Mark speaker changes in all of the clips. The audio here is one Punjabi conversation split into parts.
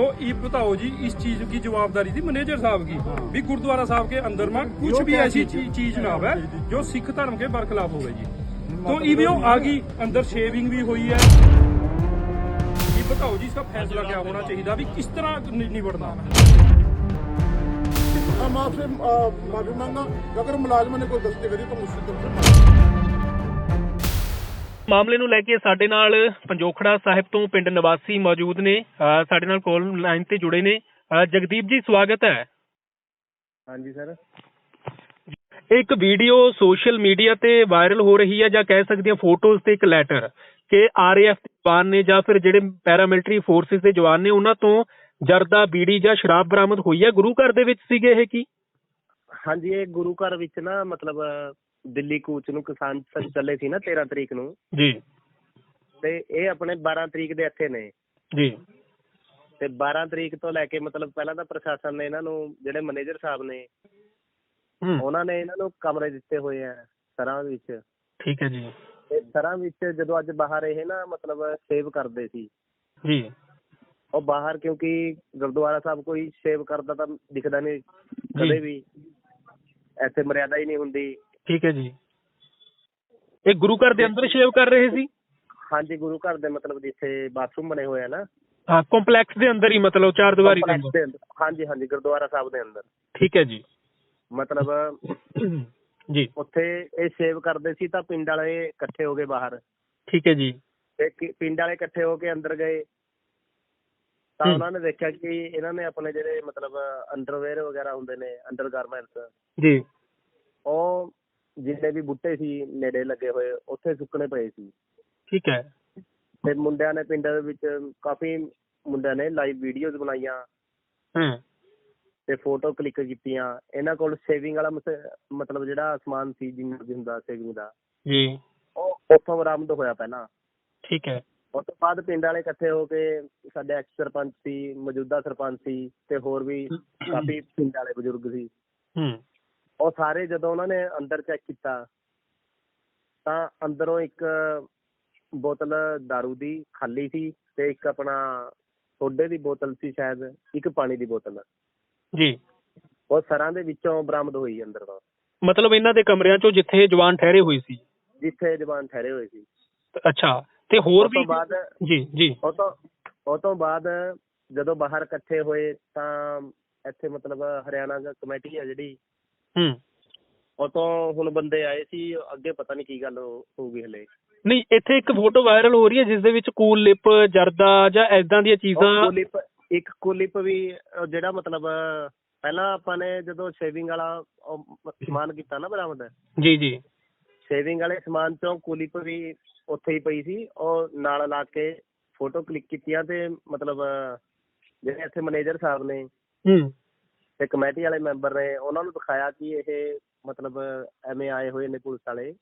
Speaker 1: तो ये बताओ जी इस चीज की जवाबदारी थी मैनेजर साहब की भी गुरुद्वारा साहब के अंदर में कुछ भी ऐसी ची- चीज ना हो जो सिख धर्म के बरखिलाफ हो जी तो इवियो आ गई अंदर शेविंग भी हुई है ये बताओ जी इसका फैसला क्या होना चाहिए भी किस तरह नि- निबड़ना
Speaker 2: हम आपसे अ, माफी मांगा अगर मुलाजमान ने कोई गलती करी तो मुझसे तुमसे माफी
Speaker 3: ਮਾਮਲੇ ਨੂੰ ਲੈ ਕੇ ਸਾਡੇ ਨਾਲ ਪੰਜੋਖੜਾ ਸਾਹਿਬ ਤੋਂ ਪਿੰਡ ਨਿਵਾਸੀ ਮੌਜੂਦ ਨੇ ਸਾਡੇ ਨਾਲ ਕਾਲ ਲਾਈਨ ਤੇ ਜੁੜੇ ਨੇ। ਜਗਦੀਪ ਜੀ ਸਵਾਗਤ ਹੈ।
Speaker 4: ਹਾਂਜੀ ਸਰ।
Speaker 3: ਇੱਕ ਵੀਡੀਓ ਸੋਸ਼ਲ ਮੀਡੀਆ ਤੇ ਵਾਇਰਲ ਹੋ ਰਹੀ ਹੈ ਜਾਂ ਕਹਿ ਸਕਦੇ ਹਾਂ ਫੋਟੋਜ਼ ਤੇ ਇੱਕ ਲੈਟਰ ਕਿ ਆਰਏਐਫ ਦੇ ਜਵਾਨ ਨੇ ਜਾਂ ਫਿਰ ਜਿਹੜੇ ਪੈਰਾਮਿਲਟਰੀ ਫੋਰਸਿਸ ਦੇ ਜਵਾਨ ਨੇ ਉਹਨਾਂ ਤੋਂ ਜਰਦਾ ਬੀੜੀ ਜਾਂ ਸ਼ਰਾਬ ਬਰਾਮਦ ਹੋਈ ਹੈ। ਗੁਰੂ ਘਰ ਦੇ ਵਿੱਚ ਸੀਗੇ ਇਹ ਕੀ?
Speaker 4: ਹਾਂਜੀ ਇਹ ਗੁਰੂ ਘਰ ਵਿੱਚ ਨਾ ਮਤਲਬ ਦਿੱਲੀ ਕੂਚ ਨੂੰ ਕਿਸਾਨ ਚੱਲੇ ਸੀ ਨਾ 13 ਤਰੀਕ ਨੂੰ।
Speaker 3: ਜੀ।
Speaker 4: ਤੇ ਇਹ ਆਪਣੇ 12 ਤਰੀਕ ਦੇ ਇੱਥੇ ਨੇ।
Speaker 3: ਜੀ।
Speaker 4: ਤੇ 12 ਤਰੀਕ ਤੋਂ ਲੈ ਕੇ ਮਤਲਬ ਪਹਿਲਾਂ ਤਾਂ ਪ੍ਰਸ਼ਾਸਨ ਨੇ ਇਹਨਾਂ ਨੂੰ ਜਿਹੜੇ ਮੈਨੇਜਰ ਸਾਹਿਬ ਨੇ ਉਹਨਾਂ ਨੇ ਇਹਨਾਂ ਨੂੰ ਕਮਰੇ ਦਿੱਤੇ ਹੋਏ ਆ ਸਰਾਂ ਵਿੱਚ।
Speaker 3: ਠੀਕ ਹੈ ਜੀ।
Speaker 4: ਤੇ ਸਰਾਂ ਵਿੱਚ ਜਦੋਂ ਅੱਜ ਬਾਹਰ ਇਹ ਨਾ ਮਤਲਬ ਸੇਵ ਕਰਦੇ ਸੀ।
Speaker 3: ਜੀ।
Speaker 4: ਉਹ ਬਾਹਰ ਕਿਉਂਕਿ ਗੁਰਦੁਆਰਾ ਸਾਹਿਬ ਕੋਈ ਸੇਵ ਕਰਦਾ ਤਾਂ ਦਿਖਦਾ ਨਹੀਂ ਕਦੇ ਵੀ। ਇੱਥੇ ਮਰਿਆਦਾ ਹੀ ਨਹੀਂ ਹੁੰਦੀ।
Speaker 3: ਠੀਕ ਹੈ ਜੀ। ਇਹ ਗੁਰੂ ਘਰ ਦੇ ਅੰਦਰ ਸ਼ੇਵ ਕਰ ਰਹੇ ਸੀ?
Speaker 4: ਹਾਂਜੀ ਗੁਰੂ ਘਰ ਦੇ ਮਤਲਬ ਜਿੱਥੇ ਬਾਥਰੂਮ ਬਣੇ ਹੋਏ ਆ ਨਾ।
Speaker 3: ਹਾਂ ਕੰਪਲੈਕਸ ਦੇ ਅੰਦਰ ਹੀ ਮਤਲਬ ਚਾਰ ਦੀਵਾਰੀ ਦੇ ਅੰਦਰ।
Speaker 4: ਹਾਂਜੀ ਹਾਂਜੀ ਗੁਰਦੁਆਰਾ ਸਾਹਿਬ ਦੇ ਅੰਦਰ।
Speaker 3: ਠੀਕ ਹੈ ਜੀ।
Speaker 4: ਮਤਲਬ
Speaker 3: ਜੀ।
Speaker 4: ਉੱਥੇ ਇਹ ਸੇਵ ਕਰਦੇ ਸੀ ਤਾਂ ਪਿੰਡ ਵਾਲੇ ਇਕੱਠੇ ਹੋ ਗਏ ਬਾਹਰ।
Speaker 3: ਠੀਕ ਹੈ ਜੀ।
Speaker 4: ਤੇ ਪਿੰਡ ਵਾਲੇ ਇਕੱਠੇ ਹੋ ਕੇ ਅੰਦਰ ਗਏ। ਤਾਂ। ਉਹਨਾਂ ਨੇ ਦੇਖਿਆ ਕਿ ਇਹਨਾਂ ਨੇ ਆਪਣੇ ਜਿਹੜੇ ਮਤਲਬ ਅੰਡਰਵੇਅਰ ਵਗੈਰਾ ਹੁੰਦੇ ਨੇ ਅੰਡਰਗਾਰਮੈਂਟਸ
Speaker 3: ਜੀ।
Speaker 4: ਉਹ ਜਿੰਨੇ ਵੀ ਬੁੱਟੇ ਸੀ ਨੇੜੇ ਲੱਗੇ ਹੋਏ ਉੱਥੇ ਸੁੱਕਣੇ ਪਏ ਸੀ।
Speaker 3: ਠੀਕ ਹੈ।
Speaker 4: ਤੇ ਮੁੰਡਿਆਂ ਨੇ ਪਿੰਡ ਦੇ ਵਿੱਚ ਕਾਫੀ ਮੁੰਡਿਆਂ ਨੇ ਲਾਈਵ ਵੀਡੀਓਜ਼ ਬਣਾਈਆਂ।
Speaker 3: ਹਾਂ।
Speaker 4: ਤੇ ਫੋਟੋ ਕਲਿੱਕ ਕੀਤੀਆਂ। ਇਹਨਾਂ ਕੋਲ ਸੇਵਿੰਗ ਵਾਲਾ ਮਤਲਬ ਜਿਹੜਾ ਸਮਾਨ ਸੀ ਜਿੰਨਾ ਵੀ ਹੁੰਦਾ ਸੇਵਿੰਗ ਦਾ
Speaker 3: ਜੀ।
Speaker 4: ਉਹ ਉੱਥੋਂ ਬਰਾਮਦ ਹੋਇਆ ਪਹਿਲਾਂ।
Speaker 3: ਠੀਕ ਹੈ।
Speaker 4: ਉਸ ਤੋਂ ਬਾਅਦ ਪਿੰਡ ਵਾਲੇ ਇਕੱਠੇ ਹੋ ਕੇ ਸਾਡੇ ਐਕਸ ਸਰਪੰਚ ਸੀ ਮੌਜੂਦਾ ਸਰਪੰਚ ਸੀ ਤੇ ਹੋਰ ਵੀ ਕਾਫੀ ਪਿੰਡ ਵਾਲੇ ਬਜ਼ੁਰਗ ਸੀ।
Speaker 3: ਹੂੰ।
Speaker 4: ਉਹ ਸਾਰੇ ਜਦੋਂ ਉਹਨਾਂ ਨੇ ਅੰਦਰ ਚੈੱਕ ਕੀਤਾ ਤਾਂ ਅੰਦਰੋਂ ਇੱਕ ਬੋਤਲ दारू ਦੀ ਖਾਲੀ ਸੀ ਤੇ ਇੱਕ ਆਪਣਾ ਸੋਡੇ ਦੀ ਬੋਤਲ ਸੀ ਸ਼ਾਇਦ ਇੱਕ ਪਾਣੀ ਦੀ ਬੋਤਲ।
Speaker 3: ਜੀ।
Speaker 4: ਉਹ ਸਰਾਂ ਦੇ ਵਿੱਚੋਂ ਬਰਾਮਦ ਹੋਈ ਅੰਦਰ। ਤੋਂ
Speaker 3: ਮਤਲਬ ਇਹਨਾਂ ਦੇ ਕਮਰਿਆਂ ਚੋਂ ਜਿੱਥੇ ਜਵਾਨ ਠਹਿਰੇ ਹੋਏ ਸੀ?
Speaker 4: ਜਿੱਥੇ ਜਵਾਨ ਠਹਿਰੇ ਹੋਏ ਸੀ।
Speaker 3: ਅੱਛਾ ਤੇ ਹੋਰ ਵੀ ਜੀ ਜੀ।
Speaker 4: ਉਹ ਤੋਂ ਉਹ ਤੋਂ ਬਾਅਦ ਜਦੋਂ ਬਾਹਰ ਇਕੱਠੇ ਹੋਏ ਤਾਂ ਇੱਥੇ ਮਤਲਬ ਹਰਿਆਣਾ ਦਾ ਕਮੇਟੀ ਆ ਜਿਹੜੀ
Speaker 3: ਹੂੰ।
Speaker 4: ਉਹ ਤੋਂ ਹੁਣ ਬੰਦੇ ਆਏ ਸੀ ਅੱਗੇ ਪਤਾ ਨਹੀਂ ਕੀ ਗੱਲ ਹੋ- ਹੋਊਗੀ ਹਲੇ।
Speaker 3: ਨਹੀਂ ਇੱਥੇ ਇੱਕ ਫੋਟੋ ਵਾਇਰਲ ਹੋ ਰਹੀ ਹੈ ਜਿਸ ਦੇ ਵਿੱਚ ਕੂਲ ਲਿਪ ਜਰਦਾ ਜਾਂ ਐਦਾਂ ਦੀਆਂ
Speaker 4: ਉਹ
Speaker 3: ਚੀਜ਼ਾਂ
Speaker 4: ਕੁਲਿਪ ਇੱਕ ਕੁਲਿਪ ਵੀ ਜਿਹੜਾ ਮਤਲਬ ਪਹਿਲਾਂ ਆਪਾਂ ਨੇ ਜਦੋਂ ਸ਼ੇਵਿੰਗ ਵਾਲਾ ਉਹ ਮ- ਸਮਾਨ ਕੀਤਾ ਨਾ ਬਰਾਮਦ।
Speaker 3: ਜੀ ਜੀ।
Speaker 4: ਸ਼ੇਵਿੰਗ ਵਾਲੇ ਸਮਾਨ ਚੋਂ ਕੁਲਿਪ ਵੀ ਉੱਥੇ ਹੀ ਪਈ ਸੀ ਉਹ ਨਾਲ ਲਾ ਕੇ ਫੋਟੋ ਕਲਿੱਕ ਕੀਤੀਆਂ ਤੇ ਮਤਲਬ ਜਿਹੜੇ ਇੱਥੇ ਮੈਨੇਜਰ ਸਾਹਿਬ ਨੇ
Speaker 3: ਹੂੰ।
Speaker 4: ਤੇ ਕਮੇਟੀ ਵਾਲੇ ਮੈਂਬਰ ਨੇ ਉਹਨਾਂ ਨੂੰ ਦਿਖਾਇਆ ਕਿ ਇਹ ਮਤਲਬ ਐਵੇਂ ਆਏ ਹੋਏ ਨੇ ਪੁਲਿਸ ਵਾਲੇ।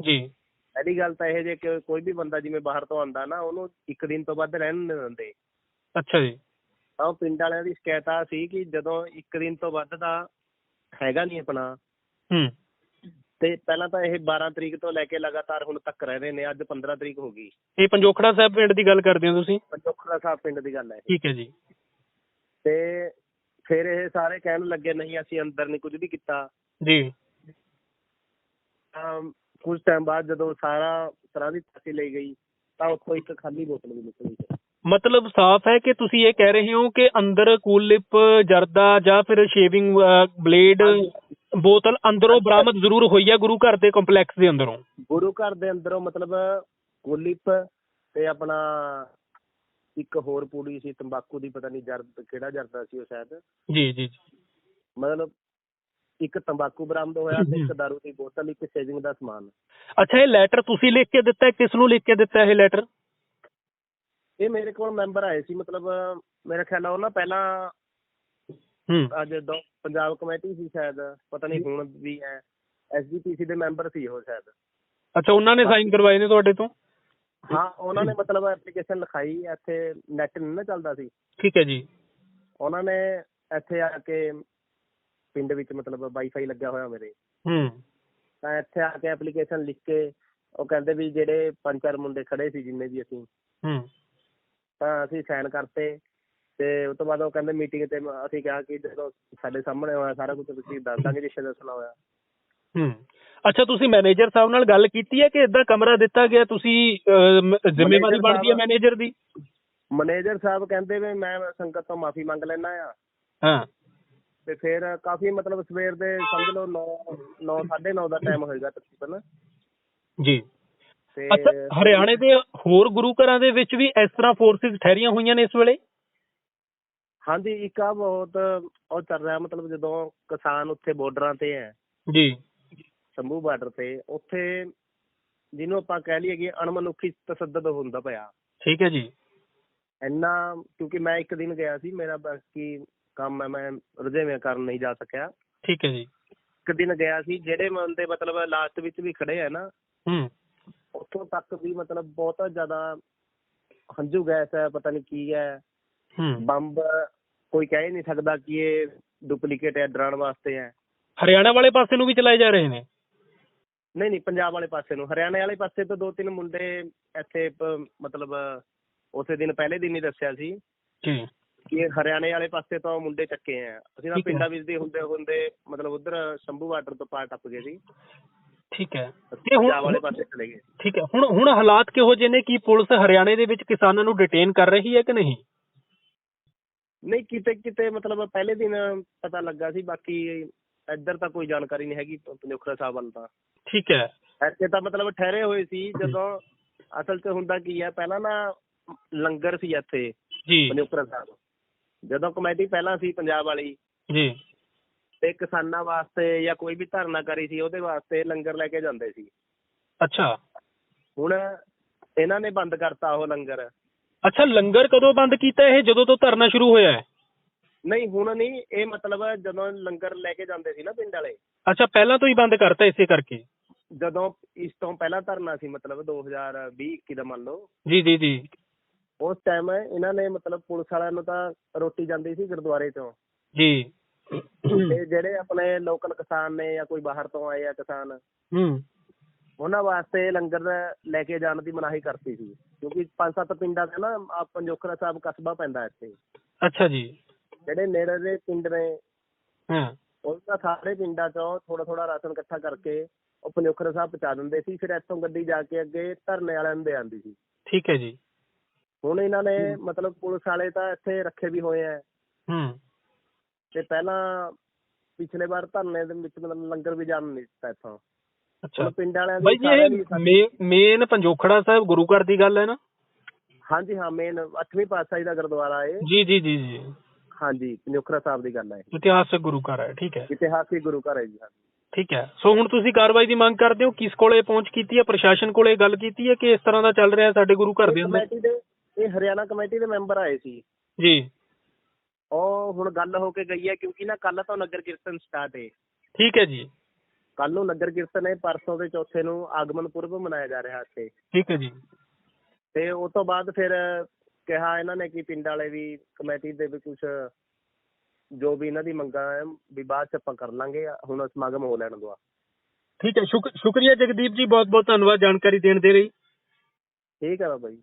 Speaker 3: ਜੀ।
Speaker 4: ਪਹਿਲੀ ਗੱਲ ਤਾਂ ਇਹ ਜੇ ਕਿ ਕੋਈ ਵੀ ਬੰਦਾ ਜਿਵੇਂ ਬਾਹਰ ਤੋਂ ਆਂਦਾ ਨਾ ਉਹਨੂੰ ਇੱਕ ਦਿਨ ਤੋਂ ਵੱਧ ਰਹਿਣ ਨਹੀਂ ਦਿੰਦੇ।
Speaker 3: ਅੱਛਾ ਜੀ।
Speaker 4: ਤਾਂ ਉਹ ਪਿੰਡ ਵਾਲਿਆਂ ਦੀ ਸ਼ਿਕਾਇਤ ਆ ਸੀ ਕਿ ਜਦੋਂ ਇੱਕ ਦਿਨ ਤੋਂ ਵੱਧ ਦਾ ਹੈਗਾ ਨਹੀਂ ਆਪਣਾ।
Speaker 3: ਹੂੰ।
Speaker 4: ਤੇ ਪਹਿਲਾਂ ਤਾਂ ਇਹ 12 ਤਰੀਕ ਤੋਂ ਲੈ ਕੇ ਲਗਾਤਾਰ ਹੁਣ ਤੱਕ ਰਹਿ ਰਹੇ ਨੇ ਅੱਜ 15 ਤਰੀਕ ਹੋ ਗਈ।
Speaker 3: ਇਹ ਪੰਜੋਖੜਾ ਸਾਹਿਬ ਪਿੰਡ ਦੀ ਗੱਲ ਕਰਦੇ ਹੋ ਤੁਸੀਂ?
Speaker 4: ਪੰਜੋਖੜਾ ਸਾਹਿਬ ਪਿੰਡ ਦੀ ਗੱਲ ਹੈ
Speaker 3: ਠੀਕ ਹੈ ਜੀ।
Speaker 4: ਤੇ ਫਿਰ ਇਹ ਸਾਰੇ ਕਹਿਣ ਲੱਗੇ ਨਹੀਂ ਅਸੀਂ ਅੰਦਰ ਨਹੀਂ ਕੁਝ ਵੀ ਕੀਤਾ।
Speaker 3: ਜੀ।
Speaker 4: ਤਾਂ ਕੁਝ ਟਾਈਮ ਬਾਅਦ ਜਦੋਂ ਸਾਰਾ ਤਰ੍ਹਾਂ ਦੀ ਤਸੀ ਲਈ ਗਈ ਤਾਂ ਉੱਥੋਂ ਇੱਕ ਖਾਲੀ ਬੋਤਲ ਵੀ ਨਿਕਲੀ।
Speaker 3: ਮਤਲਬ ਸਾਫ਼ ਹੈ ਕਿ ਤੁਸੀਂ ਇਹ ਕਹਿ ਰਹੇ ਹੋ ਕਿ ਅੰਦਰ ਕੂਲ ਲਿਪ ਜਰਦਾ ਜਾਂ ਫਿਰ ਸ਼ੇਵਿੰਗ ਬਲੇਡ ਬੋਤਲ ਅੰਦਰੋਂ ਬਰਾਮਦ ਜ਼ਰੂਰ ਹੋਈ ਹੈ ਗੁਰੂ ਘਰ ਦੇ ਕੰਪਲੈਕਸ ਦੇ ਅੰਦਰੋਂ?
Speaker 4: ਗੁਰੂ ਘਰ ਦੇ ਅੰਦਰੋਂ ਮਤਲਬ ਕੁਲਿਪ ਤੇ ਆਪਣਾ ਇੱਕ ਹੋਰ ਪੂੜੀ ਸੀ ਤੰਬਾਕੂ ਦੀ ਪਤਾ ਨਹੀਂ ਜਰਦ ਕਿਹੜਾ ਜਰਦਾ ਸੀ ਉਹ ਸ਼ਾਇਦ।
Speaker 3: ਜੀ ਜੀ।
Speaker 4: ਮਤਲਬ ਇੱਕ ਤੰਬਾਕੂ ਬਰਾਮਦ ਹੋਇਆ ਤੇ ਇੱਕ ਦਾਰੂ ਦੀ ਬੋਤਲ ਇੱਕ ਸੇਵਿੰਗ ਦਾ ਸਮਾਨ।
Speaker 3: ਅੱਛਾ ਇਹ ਲੈਟਰ ਤੁਸੀਂ ਲਿਖ ਕੇ ਦਿੱਤਾ ਕਿਸ ਨੂੰ ਲਿਖ ਕੇ ਦਿੱਤਾ ਇਹ ਲੈਟਰ?
Speaker 4: ਇਹ ਮੇਰੇ ਕੋਲ ਮੈਂਬਰ ਆਏ ਸੀ ਮਤਲਬ ਮੇਰਾ ਖਿਆਲ ਆ ਉਹ ਨਾ ਪਹਿਲਾਂ
Speaker 3: ਹੂੰ।
Speaker 4: ਅੱਜ ਦੋ ਪੰਜਾਬ ਕਮੇਟੀ ਸੀ ਸ਼ਾਇਦ ਪਤਾ ਨਹੀਂ ਹੁਣ ਵੀ ਹੈ। ਐਸਜੀਪੀਸੀ ਦੇ ਮੈਂਬਰ ਸੀ ਉਹ ਸ਼ਾਇਦ।
Speaker 3: ਅੱਛਾ ਉਹਨਾਂ ਨੇ ਸਾਈਨ ਕਰਵਾਏ ਨੇ ਤੁਹਾਡੇ ਤੋਂ?
Speaker 4: ਹਾਂ ਉਹਨਾਂ ਨੇ ਮਤਲਬ ਐਪਲੀਕੇਸ਼ਨ ਲਿਖਾਈ ਇੱਥੇ ਨੈਟ ਨਹੀਂ ਨਾ ਚੱਲਦਾ ਸੀ।
Speaker 3: ਠੀਕ ਹੈ ਜੀ।
Speaker 4: ਉਹਨਾਂ ਨੇ ਇੱਥੇ ਆ ਕੇ ਪਿੰਡ ਵਿੱਚ ਮਤਲਬ ਵਾਈਫਾਈ ਲੱਗਿਆ ਹੋਇਆ ਮੇਰੇ।
Speaker 3: ਹੂੰ।
Speaker 4: ਤਾਂ ਇੱਥੇ ਆ ਕੇ ਐਪਲੀਕੇਸ਼ਨ ਲਿਖ ਕੇ ਉਹ ਕਹਿੰਦੇ ਵੀ ਜਿਹੜੇ ਪੰਜ ਚਾਰ ਮੁੰਡੇ ਖੜੇ ਸੀ ਜਿੰਨੇ ਵੀ ਅਸੀਂ
Speaker 3: ਹੂੰ।
Speaker 4: ਤਾਂ ਅਸੀਂ ਸਾਈਨ ਕਰਤੇ ਤੇ ਉਸ ਤੋਂ ਬਾਅਦ ਉਹ ਕਹਿੰਦੇ ਮੀਟਿੰਗ ਤੇ ਅਸੀਂ ਕਿਹਾ ਕਿ ਜਦੋਂ ਸਾਡੇ ਸਾਹਮਣੇ ਹੋਇਆ ਸਾਰਾ ਕੁਝ ਤੁਸੀਂ ਦੱਸ ਦਾਂਗੇ ਜਿੱਥੇ ਦੱਸਣਾ ਹੋਇਆ।
Speaker 3: ਹੂੰ। ਅੱਛਾ ਤੁਸੀਂ ਮੈਨੇਜਰ ਸਾਹਿਬ ਨਾਲ ਗੱਲ ਕੀਤੀ ਹੈ ਕਿ ਇਦਾਂ ਕਮਰਾ ਦਿੱਤਾ ਗਿਆ ਤੁਸੀਂ ਜ਼ਿੰਮੇਵਾਰੀ ਬਣਦੀ ਹੈ ਮੈਨੇਜਰ ਦੀ?
Speaker 4: ਮੈਨੇਜਰ ਸਾਹਿਬ ਕਹਿੰਦੇ ਵੀ ਮੈਂ ਸੰਗਤ ਤੋਂ ਮਾਫੀ ਮੰਗ ਲੈਣਾ ਆ
Speaker 3: ਹਾਂ।
Speaker 4: ਤੇ ਫਿਰ ਕਾਫੀ ਮਤਲਬ ਸਵੇਰ ਦੇ ਸਮਝ ਲਓ 9 9 9:30 ਦਾ ਟਾਈਮ ਹੋਏਗਾ ਤਕਰੀਬਨ।
Speaker 3: ਜੀ। ਅੱਛਾ ਹਰਿਆਣੇ ਦੇ ਹੋਰ ਗੁਰੂ ਘਰਾਂ ਦੇ ਵਿੱਚ ਵੀ ਇਸ ਤਰ੍ਹਾਂ ਫੋਰਸਿਸ ਠਹਿਰੀਆਂ ਹੋਈਆਂ ਨੇ ਇਸ ਵੇਲੇ?
Speaker 4: ਹਾਂਜੀ ਇੱਕ ਆ ਬਹੁਤ ਉਹ ਚੱਲ ਰਿਹਾ ਮਤਲਬ ਜਦੋਂ ਕਿਸਾਨ ਉੱਥੇ ਬਾਰਡਰਾਂ ਤੇ ਹੈ।
Speaker 3: ਜੀ।
Speaker 4: ਸ਼ੰਭੂ ਬਾਰਡਰ ਤੇ ਉੱਥੇ ਜਿਹਨੂੰ ਆਪਾਂ ਕਹਿ ਲਈਏ ਕਿ ਅਣਮਨੁੱਖੀ ਤਸੱਦਦ ਹੁੰਦਾ ਪਿਆ।
Speaker 3: ਠੀਕ ਹੈ ਜੀ।
Speaker 4: ਇੰਨਾ ਕਿਉਂਕਿ ਮੈਂ ਇੱਕ ਦਿਨ ਗਿਆ ਸੀ ਮੇਰਾ ਬਾਕੀ ਕੰਮ ਹੈ ਮੈਂ ਰੁਝੇਵੇਂ ਕਰਨ ਨਹੀਂ ਜਾ ਸਕਿਆ।
Speaker 3: ਠੀਕ ਹੈ ਜੀ।
Speaker 4: ਇੱਕ ਦਿਨ ਗਿਆ ਸੀ ਜਿਹੜੇ ਬੰਦੇ ਮਤਲਬ ਲਾਸਟ ਵਿੱਚ ਵੀ ਖੜੇ ਆ ਨਾ
Speaker 3: ਹੂੰ।
Speaker 4: ਉੱਥੋਂ ਤੱਕ ਵੀ ਮਤਲਬ ਬਹੁਤ ਜ਼ਿਆਦਾ ਹੰਝੂ ਗੈਸ ਹੈ ਪਤਾ ਨਹੀਂ ਕੀ ਹੈ।
Speaker 3: ਹੂੰ।
Speaker 4: ਬੰਬ ਕੋਈ ਕਹਿ ਹੀ ਨਹੀਂ ਸਕਦਾ ਕਿ ਇਹ ਡੁਪਲੀਕੇਟ ਹੈ ਡਰਾਉਣ ਵਾਸਤੇ ਹੈ।
Speaker 3: ਹਰਿਆਣਾ ਵਾਲੇ ਪਾਸੇ ਨੂੰ ਵੀ ਚਲਾਏ ਜਾ ਰਹੇ ਨੇ।
Speaker 4: ਨਹੀਂ ਨਹੀਂ ਪੰਜਾਬ ਵਾਲੇ ਪਾਸੇ ਨੂੰ। ਹਰਿਆਣੇ ਵਾਲੇ ਪਾਸੇ ਤੋਂ ਦੋ ਤਿੰਨ ਮੁੰਡੇ ਇੱਥੇ ਪ- ਮਤਲਬ ਉਸੇ ਦਿਨ ਪਹਿਲੇ ਦਿਨ ਹੀ ਦੱਸਿਆ ਸੀ
Speaker 3: ਜੀ।
Speaker 4: ਕਿ ਹਰਿਆਣੇ ਵਾਲੇ ਪਾਸੇ ਤੋਂ ਮੁੰਡੇ ਚੱਕੇ ਆ। ਅਸੀਂ ਤਾਂ
Speaker 3: ਠੀਕ ਹੈ।
Speaker 4: ਪਿੰਡਾਂ ਵਿੱਚ ਦੇ ਹੁੰਦੇ ਹੁੰਦੇ ਮਤਲਬ ਉਧਰ ਸ਼ੰਭੂ ਬਾਰਡਰ ਤੋਂ ਪਾਰ ਟੱਪ ਗਏ ਸੀ।
Speaker 3: ਠੀਕ ਹੈ। ਤੇ
Speaker 4: ਪੰਜਾਬ ਵਾਲੇ
Speaker 3: ਹੁਣ
Speaker 4: ਪਾਸੇ ਚਲੇ ਗਏ।
Speaker 3: ਠੀਕ ਹੈ। ਹੁਣ ਹੁਣ ਹਾਲਾਤ ਕਿਹੋ ਜਿਹੇ ਨੇ ਕਿ ਪੁਲਿਸ ਹਰਿਆਣੇ ਦੇ ਵਿੱਚ ਕਿਸਾਨਾਂ ਨੂੰ ਡਿਟੇਨ ਕਰ ਰਹੀ ਹੈ ਕਿ ਨਹੀਂ?
Speaker 4: ਨਹੀਂ ਕਿਤੇ ਕਿਤੇ ਮਤਲਬ ਪਹਿਲੇ ਦਿਨ ਪਤਾ ਲੱਗਾ ਸੀ ਬਾਕੀ ਇੱਧਰ ਤਾਂ ਕੋਈ ਜਾਣਕਾਰੀ ਨਹੀਂ ਹੈਗੀ ਪੰਜੋਖਰਾ ਸਾਹਿਬ ਵੱਲ ਤਾਂ।
Speaker 3: ਠੀਕ ਹੈ।
Speaker 4: ਇੱਥੇ ਤਾਂ ਮਤਲਬ ਠਹਿਰੇ ਹੋਏ ਸੀ ਜਦੋਂ ਅਸਲ 'ਚ ਹੁੰਦਾ ਕੀ ਹੈ ਪਹਿਲਾਂ ਨਾ ਲੰਗਰ ਸੀ ਇੱਥੇ
Speaker 3: ਜੀ।
Speaker 4: ਪੰਜੋਖਰਾ ਸਾਹਿਬ। ਜਦੋਂ ਕਮੇਟੀ ਪਹਿਲਾਂ ਸੀ ਪੰਜਾਬ ਵਾਲੀ
Speaker 3: ਜੀ।
Speaker 4: ਤੇ ਕਿਸਾਨਾਂ ਵਾਸਤੇ ਜਾਂ ਕੋਈ ਵੀ ਧਰਨਾ ਕਰੀ ਸੀ ਉਹਦੇ ਵਾਸਤੇ ਲੰਗਰ ਲੈ ਕੇ ਜਾਂਦੇ ਸੀ।
Speaker 3: ਅੱਛਾ।
Speaker 4: ਹੁਣ ਇਹਨਾਂ ਨੇ ਬੰਦ ਕਰਤਾ ਉਹ ਲੰਗਰ।
Speaker 3: ਅੱਛਾ ਲੰਗਰ ਕਦੋਂ ਬੰਦ ਕੀਤਾ ਇਹ? ਜਦੋਂ ਤੋਂ ਧਰਨਾ ਸ਼ੁਰੂ ਹੋਇਆ ਹੈ।
Speaker 4: ਨਹੀਂ ਹੁਣ ਨਹੀਂ ਇਹ ਮਤਲਬ ਜਦੋਂ ਲੰਗਰ ਲੈ ਕੇ ਜਾਂਦੇ ਸੀ ਨਾ ਪਿੰਡ ਵਾਲੇ।
Speaker 3: ਅੱਛਾ ਪਹਿਲਾਂ ਤੋਂ ਹੀ ਬੰਦ ਕਰਤਾ ਇਸੇ ਕਰਕੇ।
Speaker 4: ਜਦੋਂ ਇਸ ਤੋਂ ਪਹਿਲਾਂ ਧਰਨਾ ਸੀ ਮਤਲਬ 2020 21 ਦਾ ਮੰਨ ਲਓ।
Speaker 3: ਜੀ ਜੀ ਜੀ।
Speaker 4: ਉਸ ਟਾਈਮ ਇਹਨਾਂ ਨੇ ਮਤਲਬ ਪੁਲਿਸ ਵਾਲਿਆਂ ਨੂੰ ਤਾਂ ਰੋਟੀ ਜਾਂਦੀ ਸੀ ਗੁਰਦੁਆਰੇ ਤੋਂ
Speaker 3: ਜੀ।
Speaker 4: ਤੇ ਜਿਹੜੇ ਆਪਣੇ ਲੋਕਲ ਕਿਸਾਨ ਨੇ ਜਾਂ ਕੋਈ ਬਾਹਰ ਤੋਂ ਆਏ ਆ ਕਿਸਾਨ
Speaker 3: ਹੂੰ।
Speaker 4: ਉਹਨਾਂ ਵਾਸਤੇ ਲੰਗਰ ਲੈ ਕੇ ਜਾਣ ਦੀ ਮਨਾਹੀ ਕਰਤੀ ਸੀ। ਕਿਉਂਕਿ ਪੰਜ ਸੱਤ ਪਿੰਡਾਂ ਤੇ ਨਾ ਆ ਪੰਜੋਖਰਾ ਸਾਹਿਬ ਕਸਬਾ ਪੈਂਦਾ ਇੱਥੇ।
Speaker 3: ਅੱਛਾ ਜੀ।
Speaker 4: ਜਿਹੜੇ ਨੇੜੇ ਦੇ ਪਿੰਡ ਨੇ
Speaker 3: ਹਾਂ।
Speaker 4: ਉਹਨਾਂ ਸਾਰੇ ਪਿੰਡਾਂ ਚੋਂ ਥੋੜਾ ਥੋੜਾ ਰਾਸ਼ਨ ਇਕੱਠਾ ਕਰਕੇ ਉਹ ਪੰਜੋਖਰਾ ਸਾਹਿਬ ਪਹੁੰਚਾ ਦਿੰਦੇ ਸੀ ਫਿਰ ਇੱਥੋਂ ਗੱਡੀ ਜਾ ਕੇ ਅੱਗੇ ਧਰਨੇ ਵਾਲਿਆਂ ਨੂੰ ਦੇ ਆਉਂਦੀ ਸੀ।
Speaker 3: ਠੀਕ ਹੈ ਜੀ।
Speaker 4: ਹੁਣ ਇਹਨਾਂ ਨੇ ਮਤਲਬ ਪੁਲਿਸ ਵਾਲੇ ਤਾਂ ਇੱਥੇ ਰੱਖੇ ਵੀ ਹੋਏ ਆ।
Speaker 3: ਹੂੰ।
Speaker 4: ਤੇ ਪਹਿਲਾਂ ਪਿਛਲੇ ਵਾਰ ਧਰਨੇ ਦੇ ਵਿੱਚ ਮਤਲਬ ਲੰਗਰ ਵੀ ਜਾਣ ਨਹੀਂ ਦਿੱਤਾ ਇੱਥੋਂ।
Speaker 3: ਅੱਛਾ।
Speaker 4: ਪਿੰਡ ਵਾਲਿਆਂ
Speaker 3: ਬਾਈ
Speaker 4: ਦੀ
Speaker 3: ਜੀ ਇਹ ਮੇਨ ਪੰਜੋਖੜਾ ਸਾਹਿਬ ਗੁਰੂ ਘਰ ਦੀ ਗੱਲ ਹੈ ਨਾ?
Speaker 4: ਹਾਂਜੀ ਹਾਂ ਮੇਨ 8ਵੀਂ ਪਾਤਸ਼ਾਹੀ ਦਾ ਗੁਰਦੁਆਰਾ ਹੈ
Speaker 3: ਜੀ ਜੀ ਜੀ ਜੀ।
Speaker 4: ਹਾਂਜੀ ਪੰਜੋਖਰਾ ਸਾਹਿਬ ਦੀ ਗੱਲ ਹੈ
Speaker 3: ਇਤਿਹਾਸਕ ਗੁਰੂ ਘਰ ਹੈ ਠੀਕ ਹੈ।
Speaker 4: ਇਤਿਹਾਸਿਕ ਗੁਰੂ ਘਰ ਹੈ ਜੀ ਹਾਂਜੀ
Speaker 3: ਠੀਕ ਹੈ। ਸੋ ਹੁਣ ਤੁਸੀਂ ਕਾਰਵਾਈ ਦੀ ਮੰਗ ਕਰਦੇ ਹੋ ਕਿਸ ਕੋਲੇ ਪਹੁੰਚ ਕੀਤੀ ਹੈ ਪ੍ਰਸ਼ਾਸਨ ਕੋਲੇ ਗੱਲ ਕੀਤੀ ਹੈ ਕਿ ਇਸ ਤਰ੍ਹਾਂ ਦਾ ਚੱਲ ਰਿਹਾ ਸਾਡੇ ਗੁਰੂ ਘਰ ਦੇ ਅੰਦਰ?
Speaker 4: ਕਮੇਟੀ ਦੇ ਇਹ ਹਰਿਆਣਾ ਕਮੇਟੀ ਦੇ ਮੈਂਬਰ ਆਏ ਸੀ।
Speaker 3: ਜੀ।
Speaker 4: ਉਹ ਹੁਣ ਗੱਲ ਹੋ ਕੇ ਗਈ ਹੈ ਕਿਉਂਕਿ ਨਾ ਕੱਲ ਤੋਂ ਨਗਰ ਕੀਰਤਨ ਸਟਾਰਟ ਹੈ
Speaker 3: ਠੀਕ ਹੈ ਜੀ।
Speaker 4: ਕੱਲ ਨੂੰ ਨਗਰ ਕੀਰਤਨ ਹੈ ਪਰਸੋਂ ਦੇ ਚੌਥੇ ਨੂੰ ਆਗਮਨ ਪੁਰਬ ਮਨਾਇਆ ਜਾ ਰਿਹਾ ਇੱਥੇ।
Speaker 3: ਠੀਕ ਹੈ ਜੀ।
Speaker 4: ਤੇ ਉਸ ਤੋਂ ਬਾਅਦ ਫਿਰ ਕਿਹਾ ਇਹਨਾਂ ਨੇ ਕਿ ਪਿੰਡ ਵਾਲੇ ਵੀ ਕਮੇਟੀ ਦੇ ਵੀ ਕੁਝ ਜੋ ਵੀ ਇਹਨਾਂ ਦੀ ਮੰਗਾਂ ਹੈ ਵੀ ਬਾਅਦ ਚ ਆਪਾਂ ਕਰ ਲਾਂਗੇ ਹੁਣ ਸਮਾਗਮ ਹੋ ਲੈਣ ਦੋ
Speaker 3: ਠੀਕ ਹੈ ਸ਼ੁਕ- ਸ਼ੁਕਰੀਆ ਜਗਦੀਪ ਜੀ ਬਹੁਤ ਬਹੁਤ ਧੰਨਵਾਦ ਜਾਣਕਾਰੀ ਦੇਣ ਦੇ ਲਈ।
Speaker 4: ਠੀਕ ਹੈ ਬਾਬਾ ਜੀ।